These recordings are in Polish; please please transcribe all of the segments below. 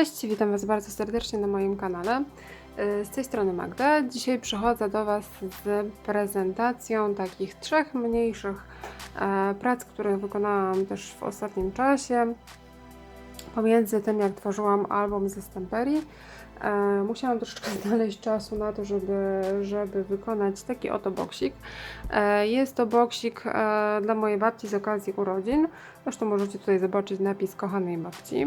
Cześć, witam Was bardzo serdecznie na moim kanale. Y, Z tej strony Magda. Dzisiaj przychodzę do Was z prezentacją takich trzech mniejszych e, prac, które wykonałam też w ostatnim czasie. Pomiędzy tym, jak tworzyłam album ze Stamperii, e, musiałam troszeczkę znaleźć czasu na to, żeby, żeby wykonać taki oto boksik. E, Jest to boksik dla mojej babci z okazji urodzin. Zresztą możecie tutaj zobaczyć napis kochanej babci.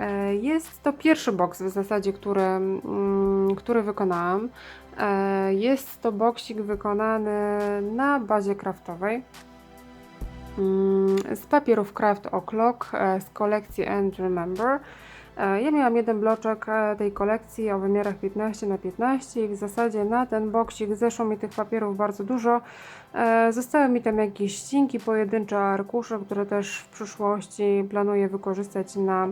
E, Jest to pierwszy boks w zasadzie, który, mm, który wykonałam. E, Jest to boksik wykonany na bazie kraftowej. Mm, Z papierów Craft O'Clock e, z kolekcji And Remember. Ja miałam jeden bloczek tej kolekcji o wymiarach 15 na 15 i w zasadzie na ten boksik zeszło mi tych papierów bardzo dużo. Zostały mi tam jakieś ścinki, pojedyncze arkusze, które też w przyszłości planuję wykorzystać na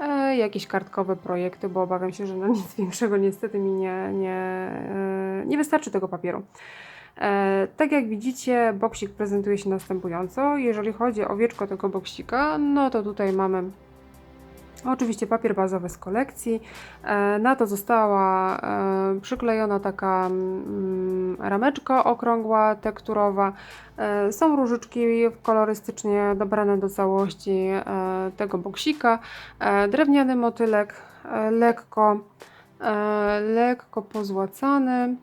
e, jakieś kartkowe projekty, bo obawiam się, że na nic większego niestety mi nie, nie, e, nie wystarczy tego papieru. E, tak jak widzicie, boksik prezentuje się następująco. Jeżeli chodzi o wieczko tego boksika, no to tutaj mamy Oczywiście papier bazowy z kolekcji. E, Na to została e, przyklejona taka mm, rameczka okrągła, tekturowa. E, Są różyczki kolorystycznie dobrane do całości tego boksika. Drewniany motylek, lekko, lekko pozłacany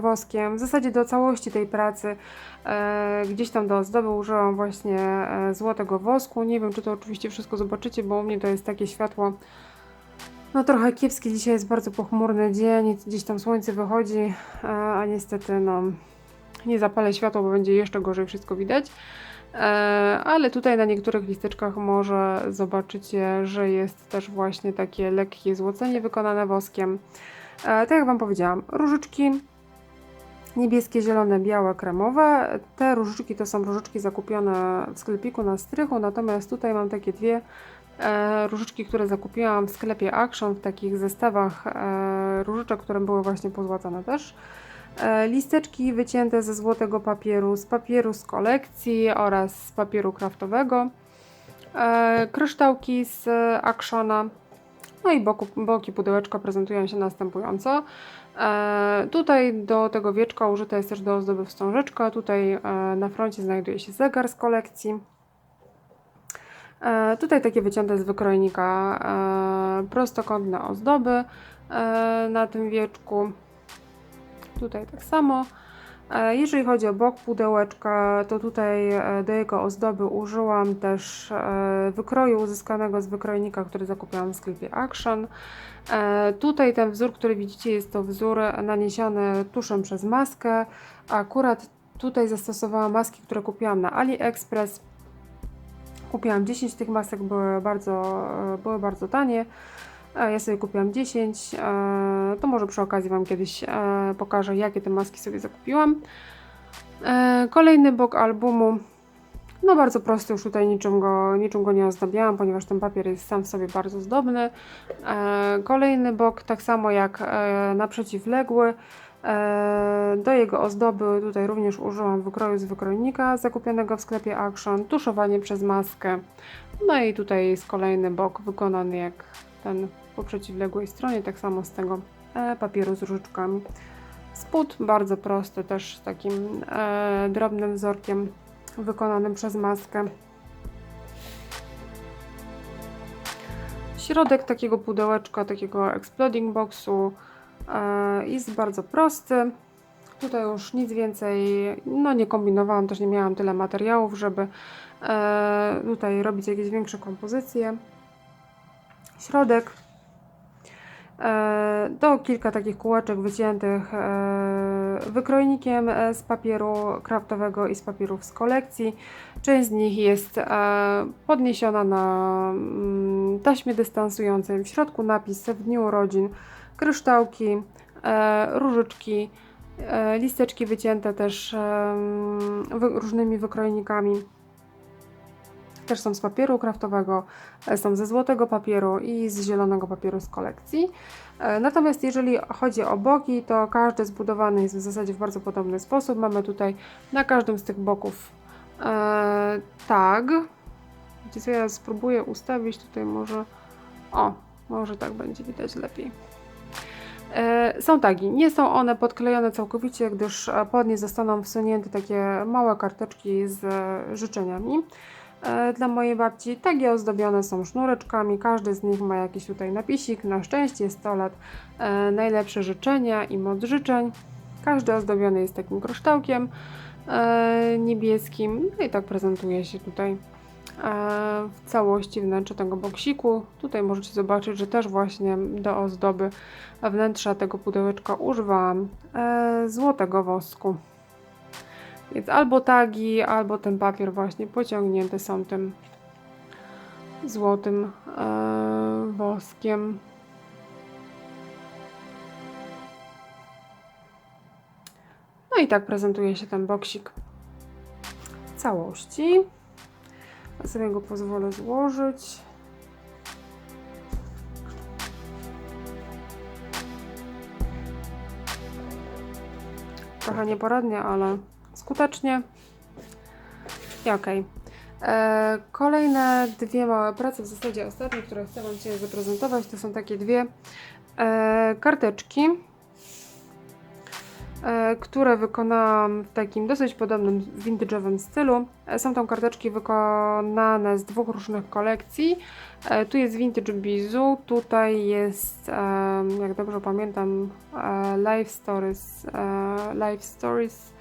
woskiem. W zasadzie do całości tej pracy e, gdzieś tam do ozdoby użyłam właśnie e, złotego wosku. Nie wiem, czy to oczywiście wszystko zobaczycie, bo u mnie to jest takie światło no trochę kiepskie. Dzisiaj jest bardzo pochmurny dzień, gdzieś tam słońce wychodzi, e, a niestety no nie zapalę światła, bo będzie jeszcze gorzej wszystko widać. Ale tutaj na niektórych listeczkach może zobaczycie, że jest też właśnie takie lekkie złocenie wykonane woskiem. E, tak jak Wam powiedziałam, różyczki niebieskie, zielone, białe, kremowe. Te różyczki to są różyczki zakupione w sklepiku na strychu, natomiast tutaj mam takie dwie e, różyczki, które zakupiłam w sklepie Action w takich zestawach e, różyczek, które były właśnie pozłacane też. Listeczki wycięte ze złotego papieru, z papieru z kolekcji oraz z papieru kraftowego. Kryształki z Actiona. No i boku, boki pudełeczka prezentują się następująco. E, tutaj do tego wieczka użyta jest też do ozdoby wstążeczka. Tutaj e, na froncie znajduje się zegar z kolekcji. E, tutaj takie wycięte z wykrojnika e, prostokątne ozdoby e, na tym wieczku. Tutaj tak samo. E, Jeżeli chodzi o bok pudełeczka, to tutaj e, do jego ozdoby użyłam też e, wykroju uzyskanego z wykrojnika, który zakupiłam w sklepie Action. Tutaj ten wzór, który widzicie, jest to wzór naniesiony tuszem przez maskę. Akurat tutaj zastosowałam maski, które kupiłam na AliExpress. Kupiłam 10 tych masek, były bardzo, były bardzo tanie. Ja sobie kupiłam 10. e, To może przy okazji Wam kiedyś e, pokażę, jakie te maski sobie zakupiłam. E, Kolejny bok albumu. No bardzo prosty, już tutaj niczym go, niczym go nie ozdabiałam, ponieważ ten papier jest sam w sobie bardzo zdobny. Kolejny bok, tak samo jak na przeciwległy. Do jego ozdoby tutaj również użyłam wykroju z wykrojnika zakupionego w sklepie Action, tuszowanie przez maskę. No i tutaj jest kolejny bok wykonany jak ten po przeciwległej stronie, tak samo z tego e, papieru z różyczkami. Spód bardzo prosty, też z takim e, drobnym wzorkiem wykonanym przez maskę. Środek takiego pudełeczka, takiego exploding boxu e, jest bardzo prosty. Tutaj już nic więcej, no nie kombinowałam, też nie miałam tyle materiałów, żeby e, tutaj robić jakieś większe kompozycje. Środek. E, do kilka takich kółeczek wyciętych e, wykrojnikiem e, z papieru kraftowego i z papierów z kolekcji. Część z nich jest podniesiona na mm, taśmie dystansującej. W środku napis w dniu urodzin, kryształki, różyczki, listeczki wycięte też różnymi wykrojnikami. Też są z papieru kraftowego, e, są ze złotego papieru i z zielonego papieru z kolekcji. E, Natomiast jeżeli chodzi o boki, to każdy zbudowany jest w zasadzie w bardzo podobny sposób. Mamy tutaj na każdym z tych boków e, tag. Wiecie co, ja spróbuję ustawić tutaj może... O, Może tak będzie widać lepiej. E, Są tagi. Nie są one podklejone całkowicie, gdyż pod nie zostaną wsunięte takie małe karteczki z życzeniami. E, Dla mojej babci tagi ozdobione są sznureczkami. Każdy z nich ma jakiś tutaj napisik. Na szczęście 100 lat. E, Najlepsze życzenia i moc życzeń. Każdy ozdobiony jest takim kryształkiem e, niebieskim. No i tak prezentuje się tutaj w całości wnętrze tego boksiku. Tutaj możecie zobaczyć, że też właśnie do ozdoby wnętrza tego pudełeczka używałam złotego wosku. Więc albo tagi, albo ten papier właśnie pociągnięty są tym złotym e, woskiem. No i tak prezentuje się ten boksik w całości. Ja sobie go pozwolę złożyć. Trochę nieporadnie, ale skutecznie. I okej. E, Kolejne dwie małe prace, w zasadzie ostatnie, które chcę Wam dzisiaj zaprezentować, to są takie dwie e, karteczki, e, które wykonałam w takim dosyć podobnym vintage'owym stylu. Są to karteczki wykonane z dwóch różnych kolekcji. Tu jest Vintage Bizu, tutaj jest, jak dobrze pamiętam, Life Stories, Life Stories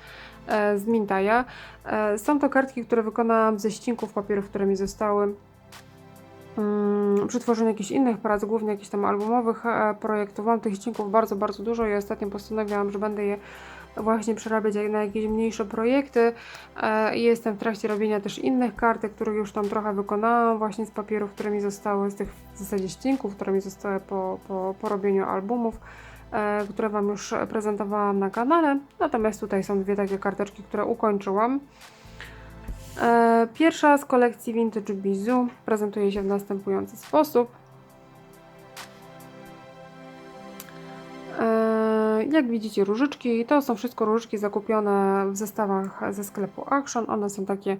z Mintaja. E, Są to kartki, które wykonałam ze ścinków papierów, które mi zostały mm, przy tworzeniu jakichś innych prac, głównie jakichś tam albumowych e, projektów. Mam tych ścinków bardzo, bardzo dużo i ostatnio postanowiłam, że będę je właśnie przerabiać na jakieś mniejsze projekty. E, Jestem w trakcie robienia też innych kartek, których już tam trochę wykonałam właśnie z papierów, które mi zostały, z tych w zasadzie ścinków, które mi zostały po, po, po robieniu albumów, e, które Wam już prezentowałam na kanale. Natomiast tutaj są dwie takie karteczki, które ukończyłam. E, Pierwsza z kolekcji Vintage Bizu prezentuje się w następujący sposób. E, Jak widzicie, różyczki to są wszystko różyczki zakupione w zestawach ze sklepu Action. One są takie e,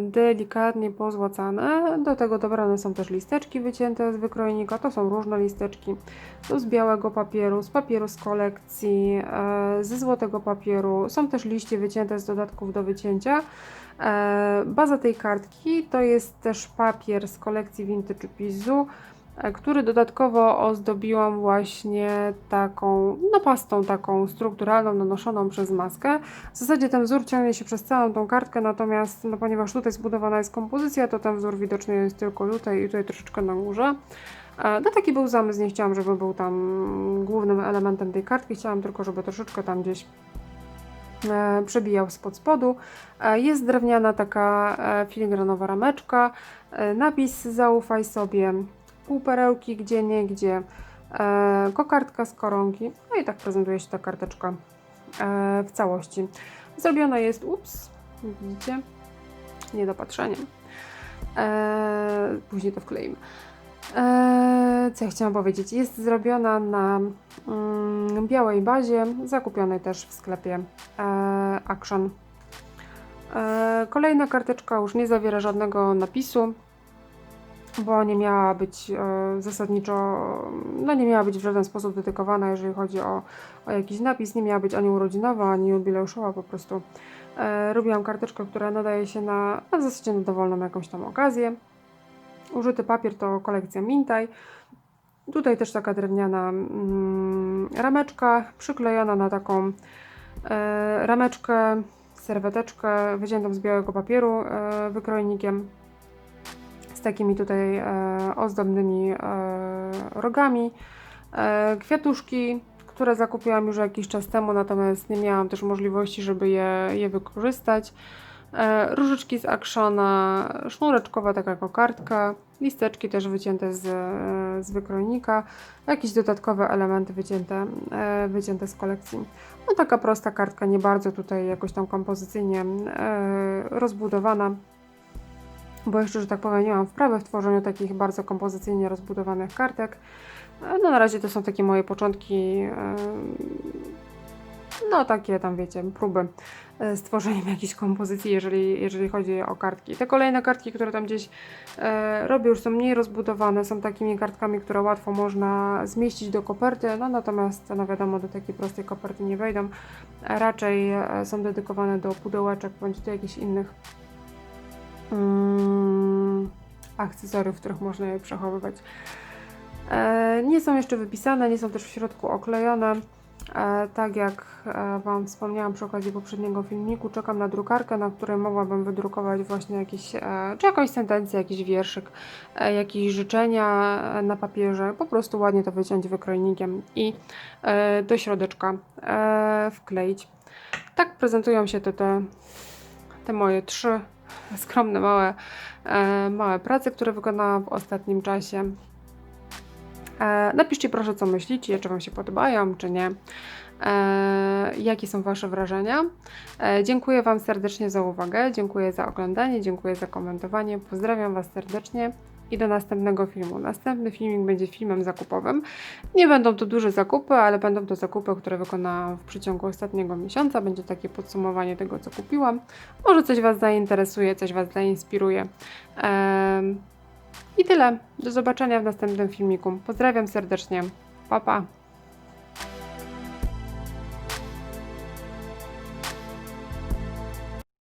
delikatnie pozłacane. Do tego dobrane są też listeczki wycięte z wykrojnika. To są różne listeczki. Tu z białego papieru, z papieru z kolekcji, e, ze złotego papieru. Są też liście wycięte z dodatków do wycięcia. E, Baza tej kartki to jest też papier z kolekcji Vintage Bizu, e, który dodatkowo ozdobiłam właśnie taką, no pastą taką strukturalną, nanoszoną przez maskę. W zasadzie ten wzór ciągnie się przez całą tą kartkę, natomiast no, ponieważ tutaj zbudowana jest kompozycja, to ten wzór widoczny jest tylko tutaj i tutaj troszeczkę na górze. E, No taki był zamysł, nie chciałam, żeby był tam głównym elementem tej kartki, chciałam tylko, żeby troszeczkę tam gdzieś e, przebijał spod spodu. E, Jest drewniana taka e, filigranowa rameczka, e, napis zaufaj sobie, półperełki gdzie niegdzie, e, kokardka z koronki. No i tak prezentuje się ta karteczka e, w całości. Zrobiona jest, ups, widzicie, niedopatrzeniem. E, później to wkleimy. E, co ja chciałam powiedzieć? Jest zrobiona na mm, białej bazie, zakupionej też w sklepie e, Action. E, kolejna karteczka już nie zawiera żadnego napisu, bo nie miała być e, zasadniczo, no nie miała być w żaden sposób dedykowana, jeżeli chodzi o, o jakiś napis. Nie miała być ani urodzinowa, ani jubileuszowa, po prostu e, robiłam karteczkę, która nadaje się na, na w zasadzie na dowolną jakąś tam okazję. Użyty papier to kolekcja Mintaj. Tutaj też taka drewniana mm, rameczka przyklejona na taką e, rameczkę, serweteczkę wyciętą z białego papieru e, wykrojnikiem z takimi tutaj e, ozdobnymi e, rogami. E, kwiatuszki, które zakupiłam już jakiś czas temu, natomiast nie miałam też możliwości, żeby je, je wykorzystać. Różyczki z Actiona, sznureczkowa taka kokardka, listeczki też wycięte z, z wykrojnika, jakieś dodatkowe elementy wycięte, wycięte z kolekcji. No taka prosta kartka, nie bardzo tutaj jakoś tam kompozycyjnie rozbudowana, bo jeszcze, że tak powiem, nie mam wprawy w tworzeniu takich bardzo kompozycyjnie rozbudowanych kartek. E, No na razie to są takie moje początki. e, no takie tam wiecie, próby e, stworzeniem jakiejś kompozycji, jeżeli, jeżeli chodzi o kartki. Te kolejne kartki, które tam gdzieś e, robię, już są mniej rozbudowane, są takimi kartkami, które łatwo można zmieścić do koperty, no natomiast no wiadomo, do takiej prostej koperty nie wejdą. E, Raczej e, są dedykowane do pudełeczek bądź do jakichś innych akcesoriów, w których można je przechowywać. E, nie są jeszcze wypisane, nie są też w środku oklejone. E, tak jak e, Wam wspomniałam przy okazji poprzedniego filmiku, czekam na drukarkę, na której mogłabym wydrukować właśnie jakieś, e, czy jakąś sentencję, jakiś wierszyk, jakieś życzenia na papierze, po prostu ładnie to wyciąć wykrojnikiem i do środeczka wkleić. Tak prezentują się te, te, te moje trzy skromne, małe, e, małe prace, które wykonałam w ostatnim czasie. E, napiszcie proszę, co myślicie, czy Wam się podobają, czy nie. E, jakie są Wasze wrażenia? Dziękuję Wam serdecznie za uwagę, dziękuję za oglądanie, dziękuję za komentowanie. Pozdrawiam Was serdecznie i do następnego filmu. Następny filmik będzie filmem zakupowym. Nie będą to duże zakupy, ale będą to zakupy, które wykonałam w przeciągu ostatniego miesiąca. Będzie takie podsumowanie tego, co kupiłam. Może coś Was zainteresuje, coś Was zainspiruje. I tyle. Do zobaczenia w następnym filmiku. Pozdrawiam serdecznie. Pa, pa.